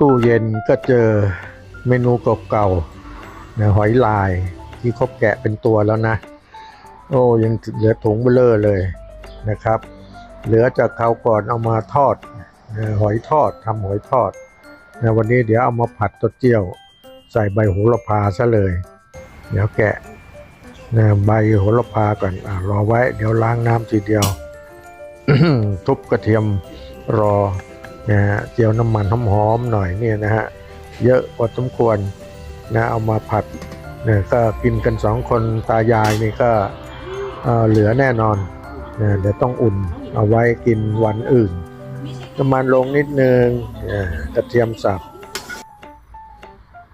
ตู้เย็นก็เจอเมนูเก่าๆนะหอยลายที่เขาแกะเป็นตัวแล้วนะ โอ้ยังเหลือถุงเบลอเลยนะครับ เหลือจากเขาวก่อนเอามาทอดนะหอยทอดทำหอยทอดนะวันนี้เดี๋ยวเอามาผัดตัวเจียว ใส่ใบโหระพาซะเลย เดี๋ยวแกะนะใบโหระพาก่อนอรอไว้ เดี๋ยวล้างน้ำทีเดียว ทุบกระเทียมรอ นะฮะเจียวน้ำมันหอมๆหน่อยเนี่ยนะฮะเยอะพอสมควรนะเอามาผัดเนี่ยก็กินกันสองคนตายายนี่ก็เออเหลือแน่นอนนะเดี๋ยวต้องอุ่นเอาไว้กินวันอื่นน้ำมันลงนิดนึงกระเทียมสับ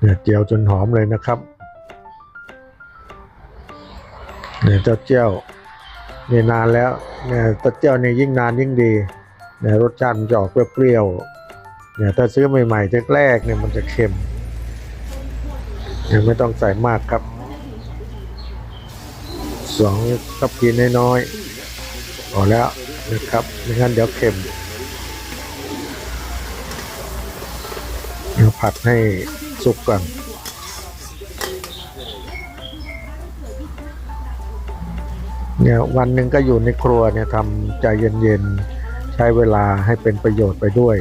เนี่ยเจียวจนหอมเลยนะครับเนี่ยเจ้าเจียวนี่นานแล้วเนี่ยเจ้าเจียวนี่ยิ่งนานยิ่งดี นี่ยรสชาติมันจะออกเปรี้ยวๆเนี่ยถ้าซื้อใหม่ๆแรกๆเนี่ยมันจะเค็มเนี่ยไม่ต้องใส่มากครับสองทัพพีน้อยๆพอแล้วนะครับไม่งั้นเดี๋ยวเค็มเดี๋ยวผัดให้สุกก่อนเนี่ยวันหนึ่งก็อยู่ในครัวเนี่ยทำใจเย็นๆ ใช้เวลาให้เป็นประโยชน์ไปด้วย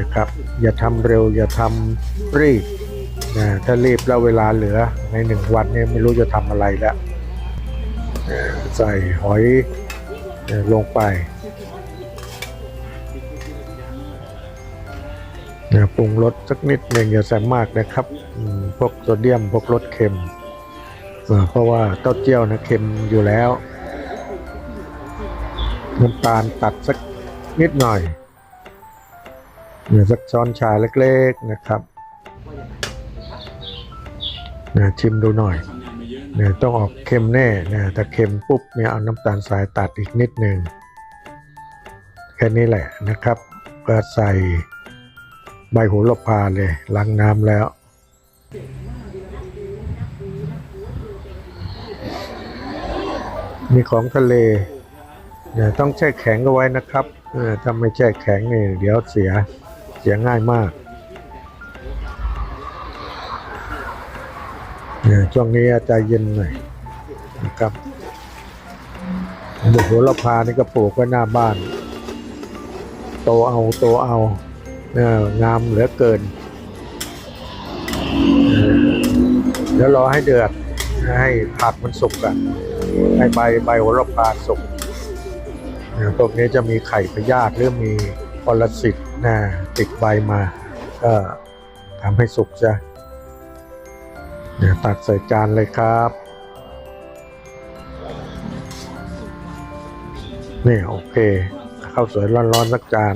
นะครับ อย่าทำเร็วอย่าทำรีบนะถ้ารีบแล้วเวลาเหลือในหนึ่งวันเนี่ยไม่รู้จะทำอะไรแล้วใส่หอยลงไปนะปรุงรสสักนิดหนึ่งอย่าใส่มากนะครับ พวกโซเดียมพวกรสเค็ม เพราะว่าเต้าเจี้ยวนะเค็มอยู่แล้วน้ำตาลตัดสัก นิดหน่อยเนี่ยสักช้อนชาเล็กๆนะครับนะชิมดูหน่อยเนี่ยต้องออกเค็มแน่นะถ้าเค็มปุ๊บเนี่ยเอาน้ำตาลทรายตัดอีกนิดหนึ่งแค่นี้แหละนะครับก็ใส่ใบโหระพาเลยล้างน้ำแล้ว มีของทะเลเนี่ยต้องแช่แข็งก็ไว้นะครับ ถ้าไม่แช่แข็งนี่เดี๋ยวเสียเสียง่ายมากเนี่ยช่วงนี้ใจเย็นหน่อยนะครับใบโหระพานี่ก็ปลูกไว้หน้าบ้าน โตเอาโตเอาเอองามเหลือเกินเออเดี๋ยวรอให้เดือดให้ผักมันสุกกันให้ใบใบโหระพาสุก นะพวกนี้จะมีไข่พยาธิหรือมีปรสิตนะติดใบมา ก็ทำให้สุกจ้ะเดี๋ยวตักใส่จานเลยครับ นี่โอเค ข้าวสวยร้อนๆสักจาน